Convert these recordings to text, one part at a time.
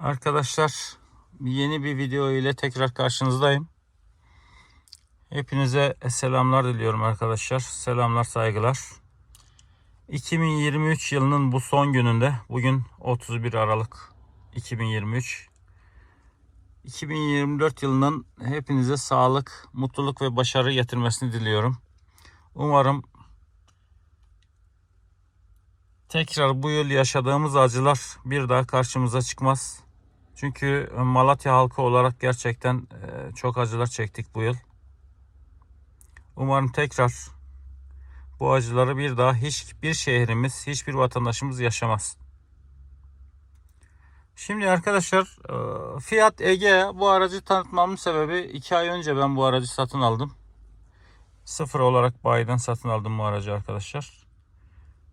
Arkadaşlar yeni bir video ile tekrar karşınızdayım. Hepinize selamlar diliyorum arkadaşlar. Selamlar saygılar. 2023 yılının bu son gününde bugün 31 Aralık 2023. 2024 yılının hepinize sağlık, mutluluk ve başarı getirmesini diliyorum. Umarım tekrar bu yıl yaşadığımız acılar bir daha karşımıza çıkmaz. Çünkü Malatya halkı olarak gerçekten e, çok acılar çektik bu yıl. Umarım tekrar bu acıları bir daha hiçbir şehrimiz, hiçbir vatandaşımız yaşamaz. Şimdi arkadaşlar e, Fiat Ege bu aracı tanıtmamın sebebi 2 ay önce ben bu aracı satın aldım. Sıfır olarak bayiden satın aldım bu aracı arkadaşlar.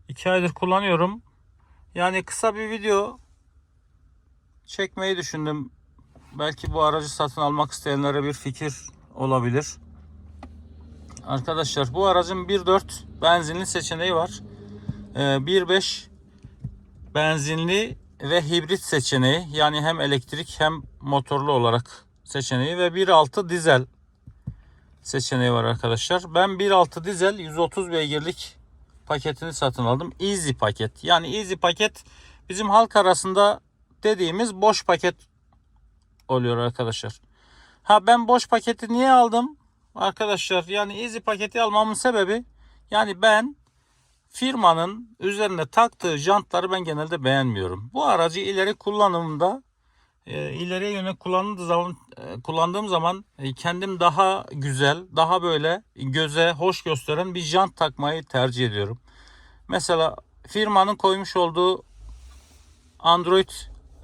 2 aydır kullanıyorum. Yani kısa bir video çekmeyi düşündüm. Belki bu aracı satın almak isteyenlere bir fikir olabilir. Arkadaşlar bu aracın 1.4 benzinli seçeneği var. Ee, 1.5 benzinli ve hibrit seçeneği. Yani hem elektrik hem motorlu olarak seçeneği ve 1.6 dizel seçeneği var arkadaşlar. Ben 1.6 dizel 130 beygirlik paketini satın aldım. Easy paket. Yani easy paket bizim halk arasında dediğimiz boş paket oluyor arkadaşlar. Ha ben boş paketi niye aldım? Arkadaşlar yani easy paketi almamın sebebi yani ben firmanın üzerine taktığı jantları ben genelde beğenmiyorum. Bu aracı ileri kullanımda e, ileriye yönelik kullandığım zaman e, kullandığım zaman e, kendim daha güzel, daha böyle göze hoş gösteren bir jant takmayı tercih ediyorum. Mesela firmanın koymuş olduğu Android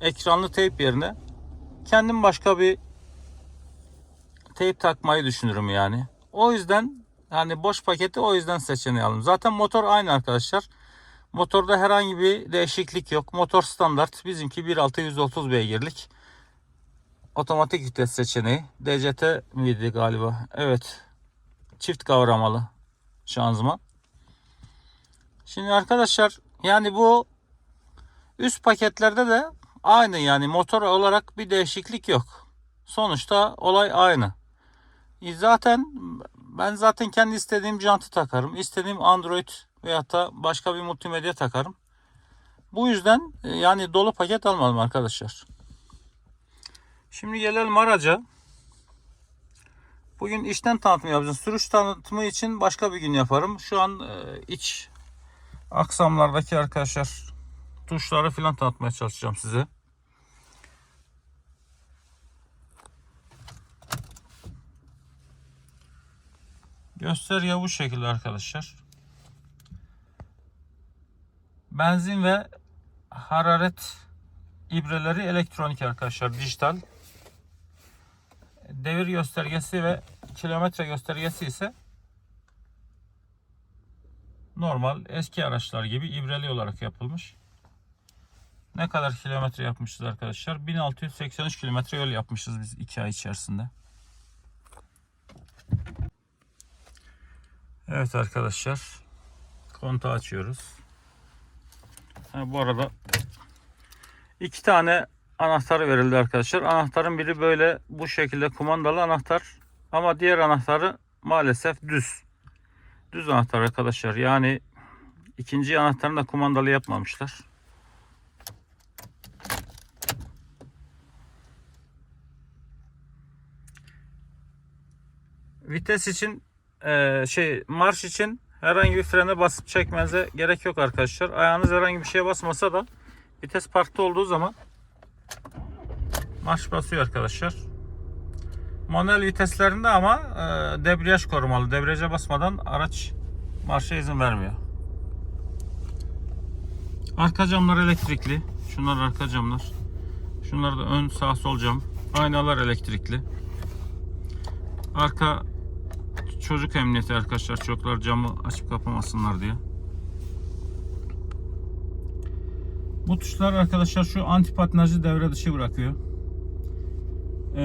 ekranlı teyp yerine kendim başka bir teyp takmayı düşünürüm yani. O yüzden yani boş paketi o yüzden seçeneği aldım. Zaten motor aynı arkadaşlar. Motorda herhangi bir değişiklik yok. Motor standart. Bizimki 1.6 130 beygirlik. Otomatik vites seçeneği. DCT miydi galiba? Evet. Çift kavramalı şanzıman. Şimdi arkadaşlar yani bu üst paketlerde de aynı yani motor olarak bir değişiklik yok. Sonuçta olay aynı. E Zaten ben zaten kendi istediğim jantı takarım. İstediğim Android veyahut da başka bir multimedya takarım. Bu yüzden e, yani dolu paket almadım arkadaşlar. Şimdi gelelim araca. Bugün işten tanıtımı yapacağız. Sürüş tanıtımı için başka bir gün yaparım. Şu an e, iç aksamlardaki arkadaşlar tuşları falan tanıtmaya çalışacağım size. Gösterge bu şekilde arkadaşlar. Benzin ve hararet ibreleri elektronik arkadaşlar dijital. Devir göstergesi ve kilometre göstergesi ise normal eski araçlar gibi ibreli olarak yapılmış. Ne kadar kilometre yapmışız arkadaşlar? 1683 kilometre yol yapmışız biz 2 ay içerisinde. Evet arkadaşlar. Kontağı açıyoruz. Ha, bu arada iki tane anahtarı verildi arkadaşlar. Anahtarın biri böyle bu şekilde kumandalı anahtar. Ama diğer anahtarı maalesef düz. Düz anahtar arkadaşlar. Yani ikinci anahtarını da kumandalı yapmamışlar. Vites için e, şey marş için herhangi bir frene basıp çekmenize gerek yok arkadaşlar. Ayağınız herhangi bir şeye basmasa da vites parkta olduğu zaman marş basıyor arkadaşlar. Manuel viteslerinde ama e, debriyaj korumalı. Debriyaja basmadan araç marşa izin vermiyor. Arka camlar elektrikli. Şunlar arka camlar. Şunlar da ön sağ sol cam. Aynalar elektrikli. Arka çocuk emniyeti arkadaşlar. Çocuklar camı açıp kapamasınlar diye. Bu tuşlar arkadaşlar şu anti patinajı devre dışı bırakıyor. Ee,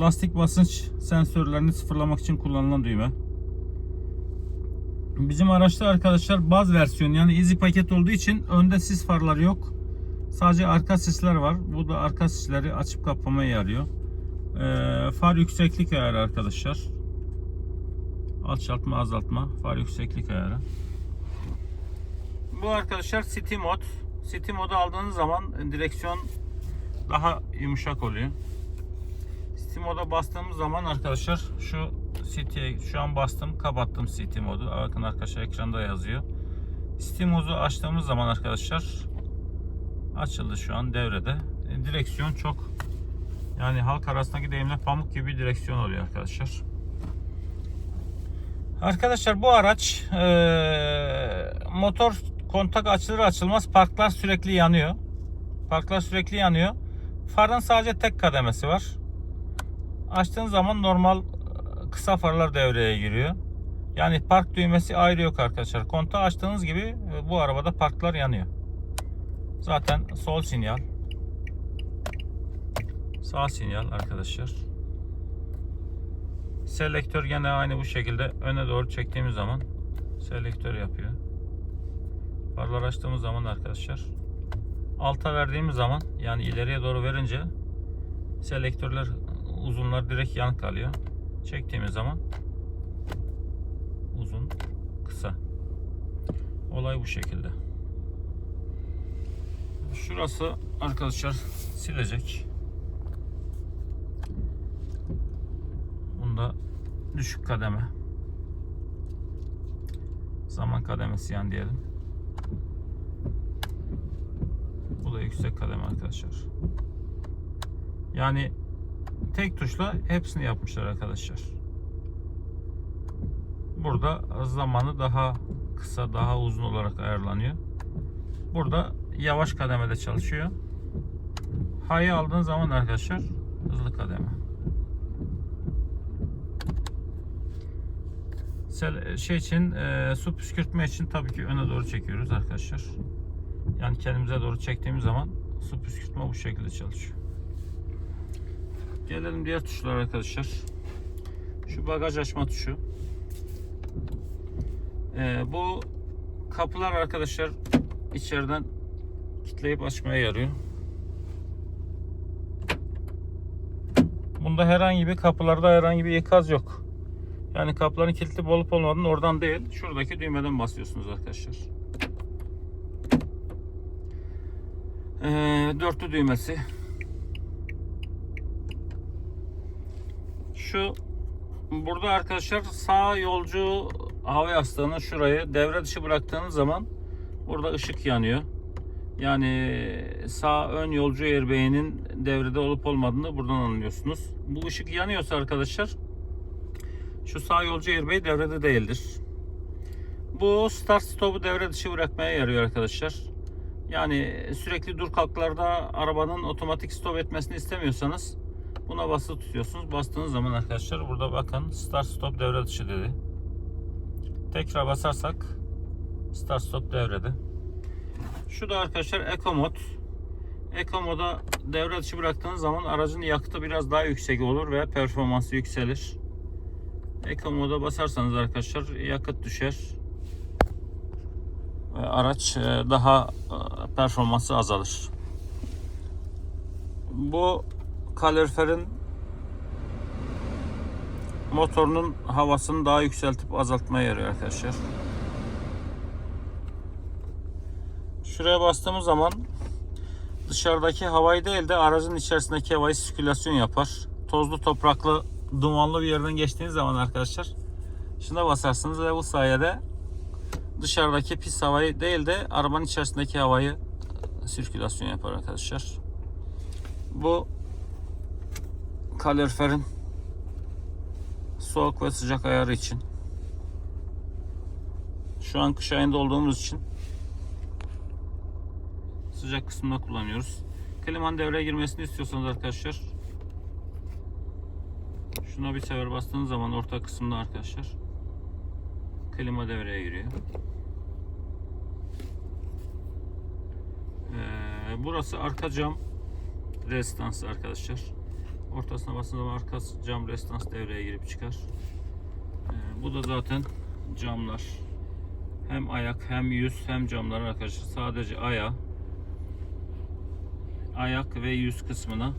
lastik basınç sensörlerini sıfırlamak için kullanılan düğme. Bizim araçta arkadaşlar baz versiyon yani easy paket olduğu için önde sis farları yok. Sadece arka sisler var. Bu da arka sisleri açıp kapamaya yarıyor. Ee, far yükseklik ayarı arkadaşlar. Alçaltma azaltma. Far yükseklik ayarı. Bu arkadaşlar City mod. City modu aldığınız zaman direksiyon daha yumuşak oluyor. City moda bastığımız zaman arkadaşlar şu City'ye şu an bastım kapattım City modu. Bakın arkadaşlar ekranda yazıyor. City modu açtığımız zaman arkadaşlar açıldı şu an devrede. E, direksiyon çok yani halk arasındaki deyimle pamuk gibi direksiyon oluyor arkadaşlar. Arkadaşlar bu araç eee, motor kontak açılır açılmaz parklar sürekli yanıyor. Parklar sürekli yanıyor. Farın sadece tek kademesi var. Açtığın zaman normal e, kısa farlar devreye giriyor. Yani park düğmesi ayrı yok arkadaşlar. Kontağı açtığınız gibi e, bu arabada parklar yanıyor. Zaten sol sinyal. Sağ sinyal arkadaşlar. Selektör gene aynı bu şekilde öne doğru çektiğimiz zaman selektör yapıyor. Farlar açtığımız zaman arkadaşlar alta verdiğimiz zaman yani ileriye doğru verince selektörler uzunlar direkt yan kalıyor. Çektiğimiz zaman uzun kısa. Olay bu şekilde. Şurası arkadaşlar silecek. Bunda düşük kademe. Zaman kademesi yani diyelim. Bu da yüksek kademe arkadaşlar. Yani tek tuşla hepsini yapmışlar arkadaşlar. Burada zamanı daha kısa, daha uzun olarak ayarlanıyor. Burada yavaş kademede çalışıyor. High aldığın zaman arkadaşlar hızlı kademe. Sel- şey için e, su püskürtme için tabii ki öne doğru çekiyoruz arkadaşlar. Yani kendimize doğru çektiğimiz zaman su püskürtme bu şekilde çalışıyor. Gelelim diğer tuşlara arkadaşlar. Şu bagaj açma tuşu. Ee, bu kapılar arkadaşlar içeriden kilitleyip açmaya yarıyor. Bunda herhangi bir kapılarda herhangi bir ikaz yok. Yani kapıların kilitli olup olmadığını oradan değil, şuradaki düğmeden basıyorsunuz arkadaşlar. Ee, dörtlü düğmesi. Şu burada arkadaşlar sağ yolcu hava yastığını şurayı devre dışı bıraktığınız zaman burada ışık yanıyor. Yani sağ ön yolcu airbag'inin devrede olup olmadığını buradan anlıyorsunuz. Bu ışık yanıyorsa arkadaşlar şu sağ yolcu airbag devrede değildir. Bu start stop'u devre dışı bırakmaya yarıyor arkadaşlar. Yani sürekli dur kalklarda arabanın otomatik stop etmesini istemiyorsanız buna basılı tutuyorsunuz. Bastığınız zaman arkadaşlar burada bakın start stop devre dışı dedi. Tekrar basarsak start stop devrede. Şu da arkadaşlar Eco mod. Eco moda devre dışı bıraktığınız zaman aracın yakıtı biraz daha yüksek olur ve performansı yükselir. Eco moda basarsanız arkadaşlar yakıt düşer. Ve araç e, daha e, performansı azalır. Bu kaloriferin motorunun havasını daha yükseltip azaltmaya yarıyor arkadaşlar. Şuraya bastığımız zaman dışarıdaki havayı değil de aracın içerisindeki havayı sirkülasyon yapar. Tozlu, topraklı, dumanlı bir yerden geçtiğiniz zaman arkadaşlar şuna basarsınız ve bu sayede dışarıdaki pis havayı değil de arabanın içerisindeki havayı sirkülasyon yapar arkadaşlar. Bu kaloriferin soğuk ve sıcak ayarı için. Şu an kış ayında olduğumuz için sıcak kısmında kullanıyoruz. Klimanın devreye girmesini istiyorsanız arkadaşlar şuna bir sefer bastığınız zaman orta kısımda arkadaşlar klima devreye giriyor. Ee, burası arka cam rezistansı arkadaşlar. Ortasına bastığınız zaman arka cam rezistans devreye girip çıkar. Ee, bu da zaten camlar. Hem ayak hem yüz hem camlar arkadaşlar. Sadece ayağı ayak ve yüz kısmına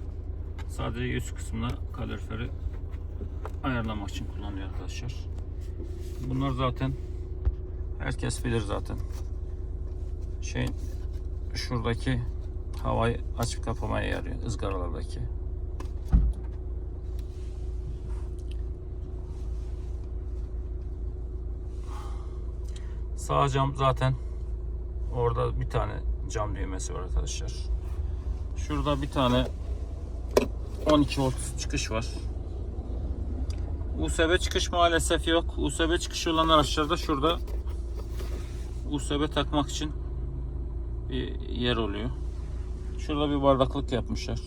sadece yüz kısmına kaloriferi ayarlamak için kullanıyor arkadaşlar. Bunlar zaten herkes bilir zaten. Şey şuradaki havayı açıp kapamaya yarıyor ızgaralardaki. Sağ cam zaten orada bir tane cam düğmesi var arkadaşlar. Şurada bir tane 12 volt çıkış var. USB çıkış maalesef yok. USB çıkışı olan araçlarda şurada USB takmak için bir yer oluyor. Şurada bir bardaklık yapmışlar.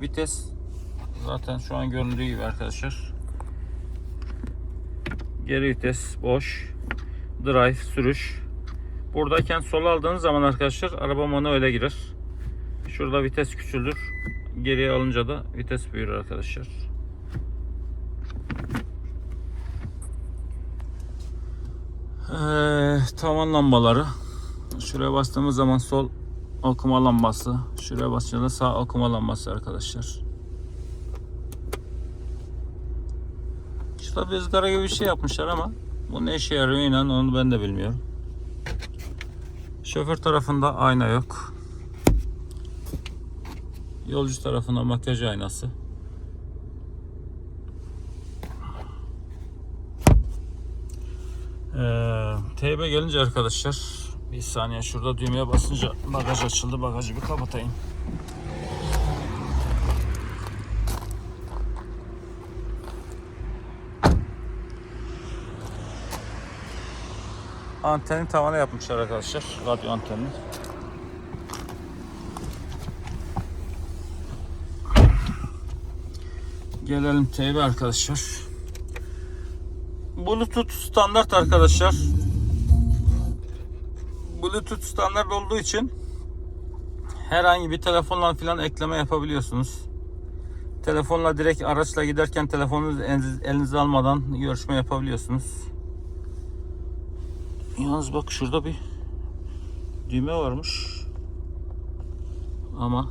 Vites zaten şu an göründüğü gibi arkadaşlar. Geri vites boş. Drive sürüş. Buradayken sola aldığınız zaman arkadaşlar araba manuele girer. Şurada vites küçülür. Geriye alınca da vites büyür arkadaşlar. Ee, tavan lambaları. Şuraya bastığımız zaman sol okuma lambası. Şuraya basınca sağ okuma lambası arkadaşlar. Şurada bir ızgara gibi bir şey yapmışlar ama bu ne işe yarıyor inan onu ben de bilmiyorum. Şoför tarafında ayna yok. Yolcu tarafında makyaj aynası. TB gelince arkadaşlar bir saniye şurada düğmeye basınca bagaj açıldı. Bagajı bir kapatayım. Anteni tavana yapmışlar arkadaşlar. Radyo antenini. Gelelim TV arkadaşlar. Bluetooth standart arkadaşlar. Bluetooth standart olduğu için herhangi bir telefonla falan ekleme yapabiliyorsunuz. Telefonla direkt araçla giderken telefonunuzu eliniz- elinize almadan görüşme yapabiliyorsunuz. Yalnız bak şurada bir düğme varmış. Ama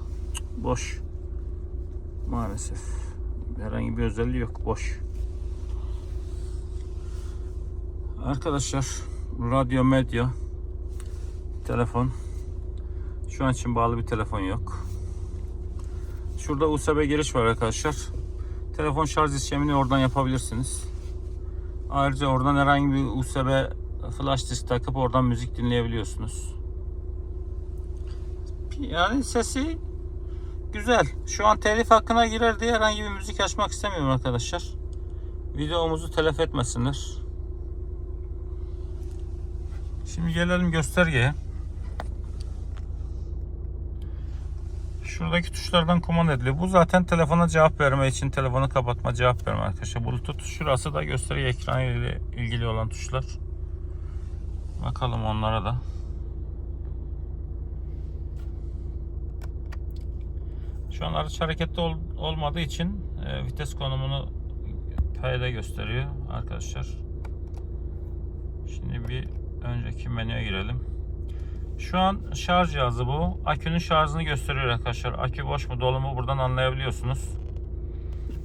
boş. Maalesef. Herhangi bir özelliği yok. Boş. Arkadaşlar radyo medya telefon şu an için bağlı bir telefon yok. Şurada USB giriş var arkadaşlar. Telefon şarj işlemini oradan yapabilirsiniz. Ayrıca oradan herhangi bir USB flash disk takıp oradan müzik dinleyebiliyorsunuz. Yani sesi güzel. Şu an telif hakkına girer diye herhangi bir müzik açmak istemiyorum arkadaşlar. Videomuzu telef etmesinler. Şimdi gelelim göstergeye. Şuradaki tuşlardan kumanda ediliyor. Bu zaten telefona cevap verme için telefonu kapatma cevap verme arkadaşlar. Bluetooth şurası da gösterge ekranı ile ilgili olan tuşlar. Bakalım onlara da. Şu an araç hareketli ol- olmadığı için e, vites konumunu P'de gösteriyor arkadaşlar. Şimdi bir önceki menüye girelim. Şu an şarj cihazı bu. Akünün şarjını gösteriyor arkadaşlar. Akü boş mu dolu mu buradan anlayabiliyorsunuz.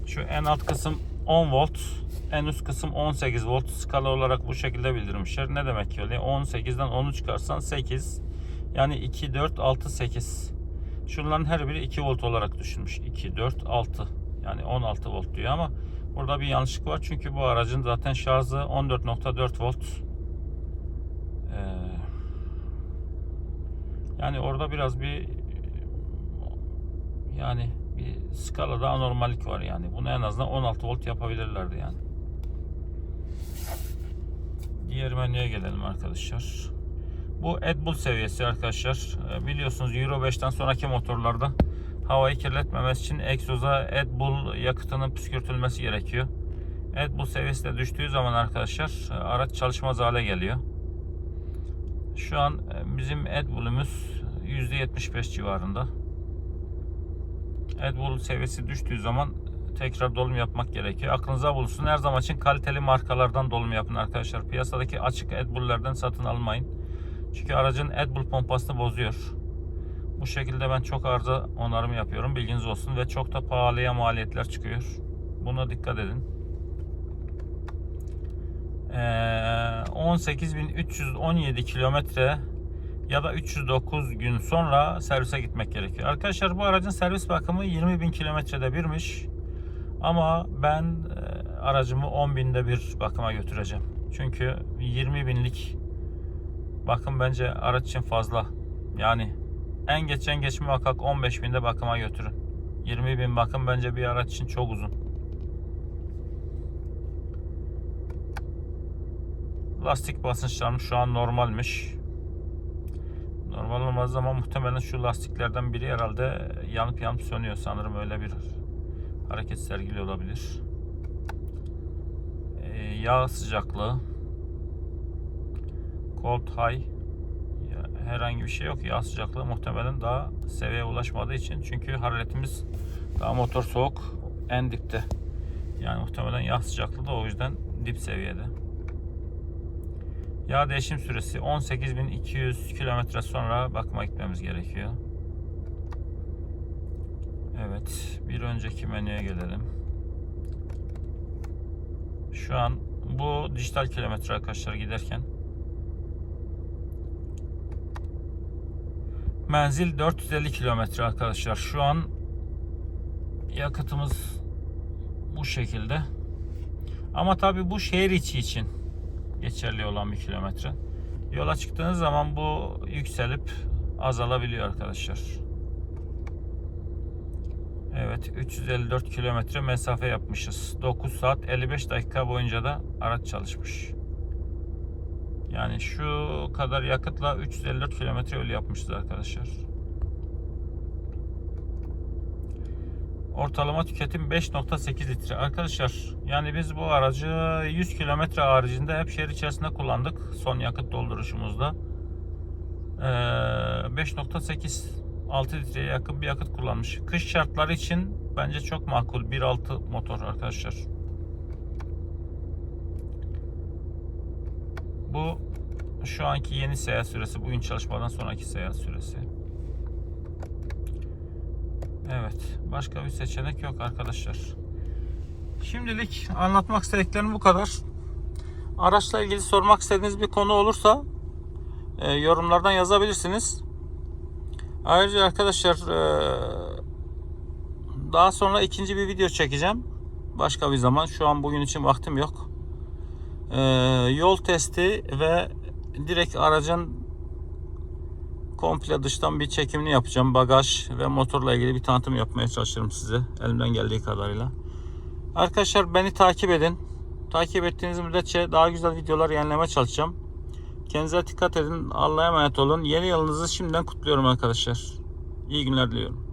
Şu en alt kısım 10 volt. En üst kısım 18 volt. Skala olarak bu şekilde bildirmişler. Ne demek ki öyle? 18'den 10'u çıkarsan 8. Yani 2, 4, 6, 8. Şunların her biri 2 volt olarak düşünmüş. 2, 4, 6. Yani 16 volt diyor ama burada bir yanlışlık var. Çünkü bu aracın zaten şarjı 14.4 volt. Ee, yani orada biraz bir yani bir skalada anormallik var yani. Bunu en azından 16 volt yapabilirlerdi yani. Diğer menüye gelelim arkadaşlar. Bu AdBlue seviyesi arkadaşlar. Ee, Biliyorsunuz Euro 5'ten sonraki motorlarda havayı kirletmemesi için egzoza AdBlue yakıtının püskürtülmesi gerekiyor. AdBlue seviyesi de düştüğü zaman arkadaşlar e, araç çalışmaz hale geliyor. Şu an e, bizim AdBlue'umuz %75 civarında. AdBlue seviyesi düştüğü zaman tekrar dolum yapmak gerekiyor. Aklınıza bulunsun. Her zaman için kaliteli markalardan dolum yapın arkadaşlar. Piyasadaki açık AdBlue'lerden satın almayın. Çünkü aracın AdBlue pompasını bozuyor. Bu şekilde ben çok arıza onarımı yapıyorum. Bilginiz olsun ve çok da pahalıya maliyetler çıkıyor. Buna dikkat edin. Ee, 18.317 kilometre ya da 309 gün sonra servise gitmek gerekiyor. Arkadaşlar bu aracın servis bakımı 20.000 kilometrede birmiş. Ama ben e, aracımı 10.000'de bir bakıma götüreceğim. Çünkü 20 binlik bakım bence araç için fazla. Yani en geç en geç muhakkak 15 binde bakıma götürün. 20 bin bakım bence bir araç için çok uzun. Lastik basınçlarım şu an normalmiş. Normal olmaz ama muhtemelen şu lastiklerden biri herhalde yanıp yanıp sönüyor sanırım öyle bir hareket sergili olabilir. Ee, yağ sıcaklığı cold high herhangi bir şey yok. Yağ sıcaklığı muhtemelen daha seviyeye ulaşmadığı için. Çünkü hararetimiz daha motor soğuk en dipte. Yani muhtemelen yağ sıcaklığı da o yüzden dip seviyede. Yağ değişim süresi 18.200 kilometre sonra bakıma gitmemiz gerekiyor. Evet, bir önceki menüye gelelim. Şu an bu dijital kilometre arkadaşlar giderken. Menzil 450 kilometre arkadaşlar. Şu an yakıtımız bu şekilde. Ama tabi bu şehir içi için geçerli olan bir kilometre. Yola çıktığınız zaman bu yükselip azalabiliyor arkadaşlar. Evet 354 kilometre mesafe yapmışız. 9 saat 55 dakika boyunca da araç çalışmış. Yani şu kadar yakıtla 354 kilometre yol yapmışız arkadaşlar. Ortalama tüketim 5.8 litre. Arkadaşlar yani biz bu aracı 100 kilometre haricinde hep şehir içerisinde kullandık. Son yakıt dolduruşumuzda. Ee, 5.8 6 litreye yakın bir yakıt kullanmış. Kış şartları için bence çok makul. 1.6 motor arkadaşlar. Bu şu anki yeni seyahat süresi. Bugün çalışmadan sonraki seyahat süresi. Evet. Başka bir seçenek yok arkadaşlar. Şimdilik anlatmak istediklerim bu kadar. Araçla ilgili sormak istediğiniz bir konu olursa e, yorumlardan yazabilirsiniz. Ayrıca arkadaşlar e, daha sonra ikinci bir video çekeceğim. Başka bir zaman. Şu an bugün için vaktim yok. E, yol testi ve direkt aracın komple dıştan bir çekimini yapacağım. Bagaj ve motorla ilgili bir tanıtım yapmaya çalışırım size. Elimden geldiği kadarıyla. Arkadaşlar beni takip edin. Takip ettiğiniz müddetçe daha güzel videolar yayınlamaya çalışacağım. Kendinize dikkat edin. Allah'a emanet olun. Yeni yılınızı şimdiden kutluyorum arkadaşlar. İyi günler diliyorum.